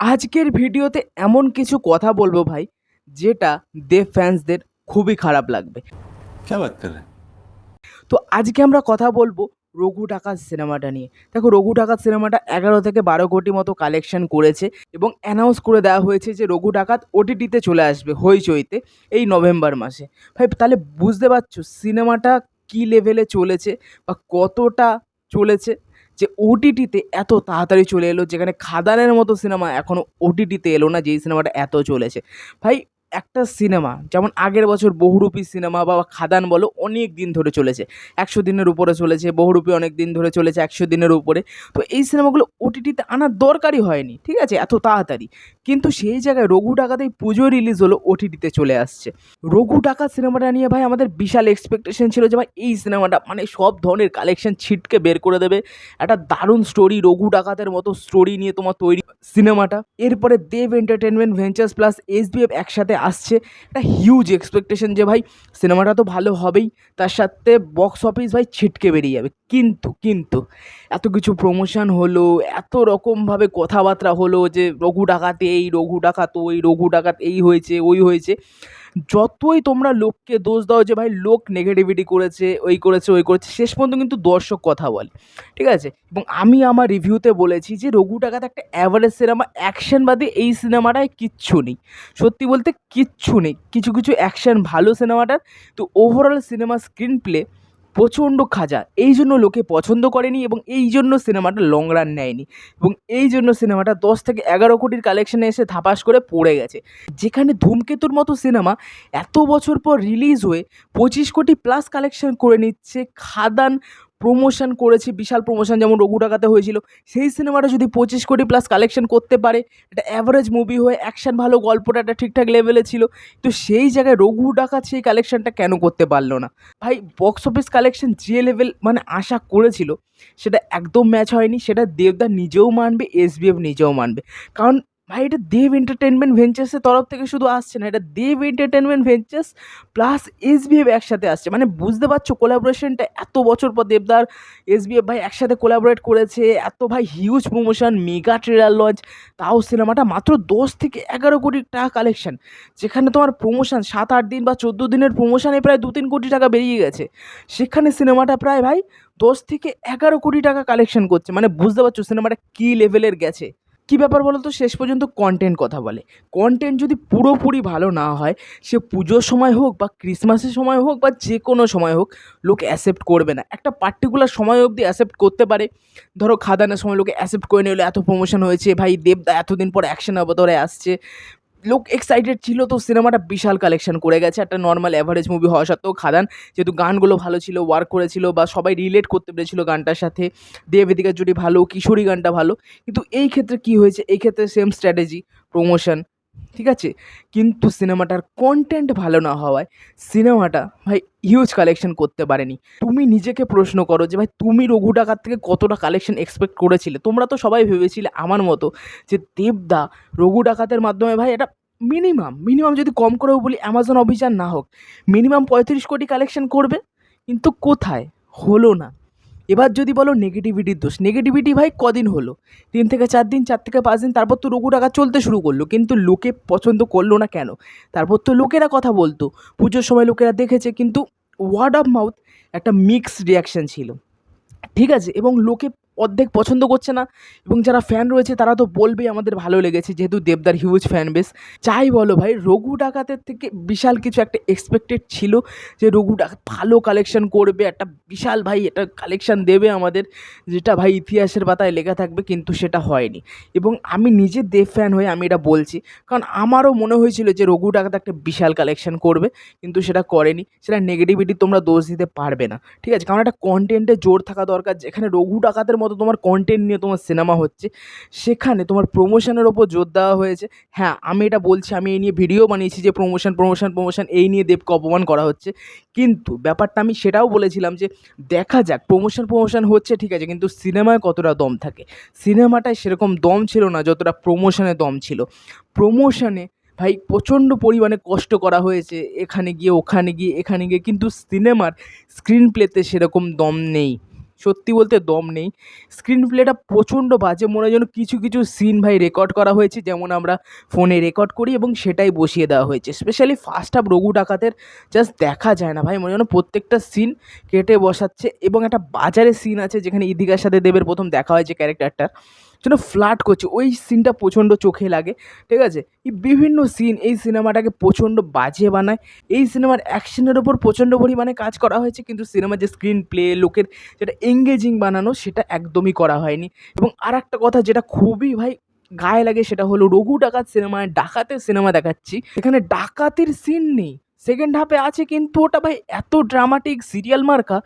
আজকের ভিডিওতে এমন কিছু কথা বলব ভাই যেটা দেব ফ্যান্সদের খুবই খারাপ লাগবে। তো আজকে আমরা কথা বলব রঘু টাকার সিনেমাটা নিয়ে। দেখো রঘু টাকার সিনেমাটা এগারো থেকে বারো কোটি মতো কালেকশন করেছে এবং অ্যানাউন্স করে দেওয়া হয়েছে যে রঘু টাকাত ওটিটিতে চলে আসবে হইচইতে এই নভেম্বর মাসে। ভাই তাহলে বুঝতে পারছ সিনেমাটা কী লেভেলে চলেছে বা কতটা চলেছে? যে ওটিটিতে এত তাড়াতাড়ি চলে এলো, যেখানে খাদানের মতো সিনেমা এখনও ওটিটিতে এলো না, যেই সিনেমাটা এত চলেছে। ভাই একটা সিনেমা, যেমন আগের বছর বহুরূপী সিনেমা বা খাদান বলো অনেক দিন ধরে চলেছে। একশো দিনের উপরে চলেছে, বহুরূপী অনেক দিন ধরে চলেছে একশো দিনের উপরে। তো এই সিনেমাগুলো ওটিটিতে আনার দরকারই হয়নি, ঠিক আছে? এত তাড়াতাড়ি। কিন্তু সেই জায়গায় রঘু ডাকাতেই পুজো রিলিজ হলো ওটিটিতে চলে আসছে। রঘু ডাকাত সিনেমাটা নিয়ে ভাই আমাদের বিশাল এক্সপেকটেশন ছিল যে ভাই এই সিনেমাটা মানে সব ধরনের কালেকশন ছিটকে বের করে দেবে। একটা দারুণ স্টোরি রঘু ডাকাতের মতো স্টোরি নিয়ে তোমার তৈরি সিনেমাটা। এরপরে Dev entertainment ventures plus SBF একসাথে আসছে, একটা হিউজ এক্সপেকটেশন যে ভাই সিনেমাটা তো ভালো হবেই, তার সাথে বক্স অফিস ভাই ছিটকে বেরিয়ে যাবে। কিন্তু কিন্তু এত কিছু প্রমোশন হলো, এত রকমভাবে কথাবার্তা হলো যে রঘু ডাকাতে এই, রঘু ডাকাত ওই, রঘু ডাকাত এই হয়েছে, ওই হয়েছে। যতই তোমরা লোককে দোষ দাও যে ভাই লোক নেগেটিভিটি করেছে, ওই করেছে ওই করেছে, শেষ পর্যন্ত কিন্তু দর্শক কথা বলে। ঠিক আছে? এবং আমি আমার রিভিউতে বলেছি যে রঘু টাকাতে একটা অ্যাভারেজ সিনেমা অ্যাকশন বাদে এই সিনেমাটায় কিচ্ছু নেই। সত্যি বলতে কিচ্ছু নেই। কিছু কিছু অ্যাকশন ভালো সিনেমাটার তো ওভারঅল সিনেমা স্ক্রিন প্লে প্রচণ্ড খাজা। এই জন্য লোকে পছন্দ করেনি এবং এই জন্য সিনেমাটা লং রান নেয়নি। এবং এই জন্য সিনেমাটা দশ থেকে এগারো কোটির কালেকশানে এসে ধাপাস করে পড়ে গেছে। যেখানে ধূমকেতুর মতো সিনেমা এত বছর পর রিলিজ হয়ে পঁচিশ কোটি প্লাস কালেকশন করে নিচ্ছে খাদান প্রমোশন করেছে, বিশাল প্রমোশন যেমন রঘু ডাকাতে হয়েছিল, সেই সিনেমাটা যদি পঁচিশ কোটি প্লাস কালেকশন করতে পারে, একটা অ্যাভারেজ মুভি হয়ে অ্যাকশন ভালো, গল্পটা একটা ঠিকঠাক লেভেলে ছিল, তো সেই জায়গায় রঘু ডাকাত সেই কালেকশনটা কেন করতে পারল না? ভাই বক্স অফিস কালেকশন যে লেভেল মানে আশা করেছিল, সেটা একদম ম্যাচ হয়নি, সেটা দেবদা নিজেও মানবে এসবিএফ নিজেও মানবে। কারণ ভাই, এটা দেব এন্টারটেনমেন্ট ভেঞ্চার্সের তরফ থেকে শুধু আসছে না, এটা Dev entertainment ventures plus SBF একসাথে আসছে। মানে বুঝতে পারছ কোলাবোরেশনটা এত বছর পর দেবদার এসবিএফ ভাই একসাথে কোলাবোরেট করেছে, এত ভাই huge promotion mega trailer launch তাও সিনেমাটা মাত্র দশ থেকে এগারো কোটি টাকা কালেকশন যেখানে তোমার প্রমোশন সাত আট দিন বা চোদ্দ দিনের প্রমোশনে প্রায় দু তিন কোটি টাকা বেরিয়ে গেছে। সেখানে সিনেমাটা প্রায় ভাই দশ থেকে এগারো কোটি টাকা কালেকশন করছে। মানে বুঝতে পারছ সিনেমাটা কী লেভেলের গেছে। কী ব্যাপার বলো তো শেষ পর্যন্ত কন্টেন্ট কথা বলে। কন্টেন্ট যদি পুরোপুরি ভালো না হয়, সে পুজোর সময় হোক বা ক্রিসমাসের সময় হোক বা যে কোনো সময় হোক, লোকে অ্যাসেপ্ট করবে না। একটা পার্টিকুলার সময় অবধি অ্যাসেপ্ট করতে পারে। ধরো খাদানের সময় লোকে অ্যাসেপ্ট করে নিলে, এত প্রমোশন হয়েছে, ভাই দেবদা এতদিন পর অ্যাকশন অবতরে আসছে। লোক এক্সাইটেড ছিল তো সিনেমাটা বিশাল কালেকশন করে গেছে। একটা নর্মাল অ্যাভারেজ মুভি হওয়া সত্ত্বেও খাদান, যেহেতু গানগুলো ভালো ছিল ওয়ার্ক করেছিল বা সবাই রিলেট করতে পেরেছিল গানটার সাথে। দেবেদিকা জুটি ভালো, কিশোরী গানটা ভালো। কিন্তু এই ক্ষেত্রে কি হয়েছে? এই ক্ষেত্রে সেম স্ট্র্যাটেজি প্রমোশন ঠিক আছে? কিন্তু সিনেমাটার কন্টেন্ট ভালো না হওয়ায় সিনেমাটা ভাই হিউজ কালেকশন করতে পারেনি। তুমি নিজেকে প্রশ্ন করো যে ভাই, তুমি রঘু ডাকাত থেকে কতটা কালেকশন এক্সপেক্ট করেছিলে? তোমরা তো সবাই ভেবেছিলে আমার মতো যে দেবদা রঘু ডাকাতের মাধ্যমে ভাই এটা মিনিমাম মিনিমাম যদি কম করেও বলি অ্যামাজন অভিযান না হোক, মিনিমাম পঁয়ত্রিশ কোটি কালেকশন করবে, কিন্তু কোথায়? হলো না। এবার যদি বলো নেগেটিভিটির দোষ নেগেটিভিটি ভাই কদিন হলো? তিন থেকে চার দিন, চার থেকে পাঁচ দিন, তারপর তো রঘু টাকা চলতে শুরু করল, কিন্তু লোকে পছন্দ করল না কেন? তারপর তো লোকেরা কথা বলতো, পুজোর সময় লোকেরা দেখেছে, কিন্তু ওয়ার্ড অফ মাউথ একটা মিক্সড রিয়াকশান ছিল। ঠিক আছে? এবং লোকে অর্ধেক পছন্দ করছে না এবং যারা ফ্যান রয়েছে তারা তো বলবেই আমাদের ভালো লেগেছে, যেহেতু দেবদার হিউজ ফ্যান বেস চাই বলো ভাই, রঘু ডাকাতের থেকে বিশাল কিছু একটা এক্সপেক্টেড ছিল যে রঘু ডাকাত ভালো কালেকশন করবে, একটা বিশাল ভাই এটা কালেকশন দেবে আমাদের, যেটা ভাই ইতিহাসের পাতায় লেখা থাকবে কিন্তু সেটা হয়নি। এবং আমি নিজে দেব ফ্যান হয়ে আমি এটা বলছি, কারণ আমারও মনে হয়েছিল যে রঘু ডাকাত একটা বিশাল কালেকশন করবে, কিন্তু সেটা করেনি। সেটা নেগেটিভিটি তোমরা দোষ দিতে পারবে না। ঠিক আছে, কারণ একটা কন্টেন্টে জোর থাকা দরকার, যেখানে রঘু ডাকাতের মতো তোমার কন্টেন্ট নিয়ে তোমার সিনেমা হচ্ছে। সেখানে তোমার প্রমোশনের ওপর জোর দেওয়া হয়েছে। হ্যাঁ আমি এটা বলছি, আমি এই নিয়ে ভিডিও বানিয়েছি যে প্রমোশন প্রমোশন প্রমোশন এই নিয়ে দেবকে অপমান করা হচ্ছে। কিন্তু ব্যাপারটা আমি সেটাও বলেছিলাম যে দেখা যাক প্রমোশন প্রমোশন হচ্ছে, ঠিক আছে, কিন্তু সিনেমায় কতটা দম থাকে। সিনেমাটায় সেরকম দম ছিল না, যতটা প্রমোশনে দম ছিল। প্রমোশনে ভাই প্রচণ্ড পরিমাণে কষ্ট করা হয়েছে, এখানে গিয়ে, ওখানে গিয়ে, এখানে গিয়ে, কিন্তু সিনেমার স্ক্রিন প্লেতে সেরকম দম নেই। সত্যি বলতে দম নেই। স্ক্রিন প্লেটা প্রচণ্ড বাজে, মনে যেন কিছু কিছু সিন ভাই রেকর্ড করা হয়েছে, যেমন আমরা ফোনে রেকর্ড করি এবং সেটাই বসিয়ে দেওয়া হয়েছে। স্পেশালি ফার্স্ট হাফ রঘু ডাকাতের জাস্ট দেখা যায় না ভাই, মনে যেন প্রত্যেকটা সিন কেটে বসাচ্ছে এবং একটা বাজারে সিন আছে যেখানে ইদিকার সাথে দেবের প্রথম দেখা হয়েছে ক্যারেক্টারটার যেন ফ্লাট করছে। ওই সিনটা প্রচণ্ড চোখে লাগে, ঠিক আছে? এই বিভিন্ন সিন এই সিনেমাটাকে প্রচণ্ড বাজে বানায়। এই সিনেমার অ্যাকশনের ওপর প্রচণ্ড পরিমাণে কাজ করা হয়েছে, কিন্তু সিনেমার যে স্ক্রিন প্লে লোকের যেটা এঙ্গেজিং বানানো, সেটা একদমই করা হয়নি। এবং আর একটা কথা যেটা খুবই ভাই গায়ে লাগে, সেটা হলো রঘু ডাকাত সিনেমায় ডাকাতের সিনেমা দেখাচ্ছি। এখানে ডাকাতির সিন নেই। সেকেন্ড হাফে আছে, কিন্তু ওটা ভাই এত ড্রামাটিক সিরিয়াল মার্কা,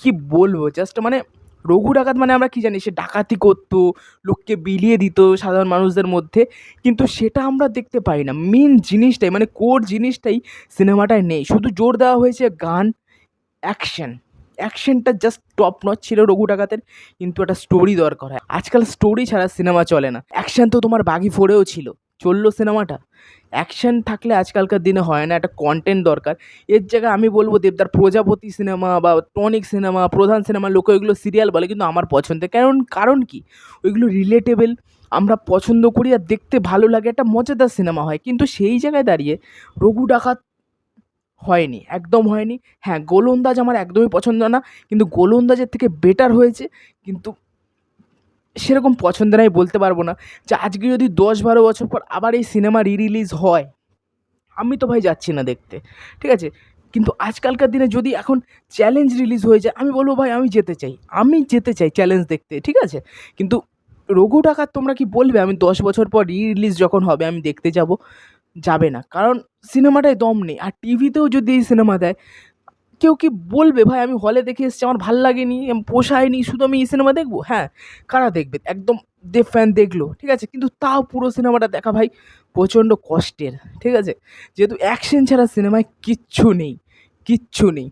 কি বলব? জাস্ট মানে রঘু ডাকাত মানে আমরা কি জানি? সে ডাকাতি করতো, লোককে বিলিয়ে দিত সাধারণ মানুষদের মধ্যে। কিন্তু সেটা আমরা দেখতে পাই না। মেন জিনিসটাই মানে কোর জিনিসটাই সিনেমাটায় নেই। শুধু জোর দেওয়া হয়েছে গান অ্যাকশন অ্যাকশনটা জাস্ট টপ নচ ছিল রঘু ডাকাতের, কিন্তু একটা স্টোরি দরকার হয়। আজকাল স্টোরি ছাড়া সিনেমা চলে না। অ্যাকশন তো তোমার বাগি ফোরেও ছিল। চলল সিনেমাটা। অ্যাকশন থাকলে আজকালকার দিনে হয় না, একটা কন্টেন্ট দরকার। এর জায়গায় আমি বলব দেবদার প্রজাপতি সিনেমা বা টনিক সিনেমা, প্রধান সিনেমা লোকে, ওইগুলো সিরিয়াল বলে কিন্তু আমার পছন্দের। কারণ কারণ কি? ওইগুলো রিলেটেবল আমরা পছন্দ করি আর দেখতে ভালো লাগে, একটা মজাদার সিনেমা হয়। কিন্তু সেই জায়গায় দাঁড়িয়ে রঘু ডাকাত হয়নি, একদম হয়নি। হ্যাঁ গোলন্দাজ আমার একদমই পছন্দ না, কিন্তু গোলন্দাজের থেকে বেটার হয়েছে। কিন্তু সেরকম পছন্দের আমি বলতে পারব না। যে আজকে যদি দশ বারো বছর পর আবার এই সিনেমা রি রিলিজ হয়, আমি তো ভাই যাচ্ছি না দেখতে, ঠিক আছে? কিন্তু আজকালকার দিনে যদি এখন চ্যালেঞ্জ রিলিজ হয়ে যায়, আমি বলব ভাই আমি যেতে চাই, আমি যেতে চাই চ্যালেঞ্জ দেখতে, ঠিক আছে? কিন্তু রঘু ডাকাত তোমরা কি বলবে? আমি দশ বছর পর রি রিলিজ যখন হবে, আমি দেখতে যাব, যাবে না। কারণ সিনেমাটায় দম নেই, আর টিভিতেও যদি এই সিনেমা দেয় কেউ কি বলবে? ভাই, আমি হলে দেখে এসেছি, আমার ভালো লাগেনি পোষায়নি, শুধু আমি এই সিনেমা দেখব? হ্যাঁ কারা দেখবে? একদম দেব ফ্যান দেখল, ঠিক আছে? কিন্তু তাও পুরো সিনেমাটা দেখা, ভাই, প্রচণ্ড কষ্টের, ঠিক আছে? যেহেতু অ্যাকশন ছাড়া সিনেমায় কিচ্ছু নেই কিচ্ছু নেই।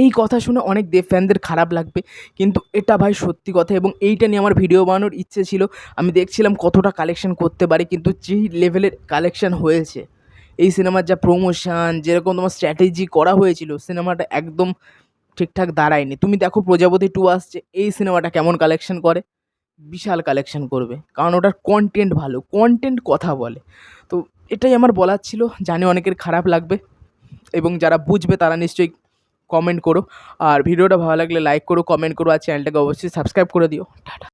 এই কথা শুনে অনেক দেব ফ্যানদের খারাপ লাগবে, কিন্তু এটা, ভাই, সত্যি কথা এবং এইটা নিয়ে আমার ভিডিও বানানোর ইচ্ছে ছিল। আমি দেখছিলাম কতটা কালেকশন করতে পারি, কিন্তু যেই লেভেলের কালেকশন হয়েছে এই সিনেমার যা প্রমোশন যেরকম তোমার স্ট্র্যাটেজি করা হয়েছিল, সিনেমাটা একদম ঠিকঠাক দাঁড়ায়নি। তুমি দেখো প্রজাপতি টু আসছে, এই সিনেমাটা কেমন কালেকশন করে? বিশাল কালেকশন করবে, কারণ ওটার কন্টেন্ট ভালো কন্টেন্ট কথা বলে। তো এটাই আমার বলার ছিল, জানি অনেকের খারাপ লাগবে, এবং যারা বুঝবে তারা নিশ্চয়ই কমেন্ট করো। আর ভিডিওটা ভালো লাগলে লাইক করো কমেন্ট করো, আর চ্যানেলটাকে অবশ্যই সাবস্ক্রাইব করে দিও। টাটা।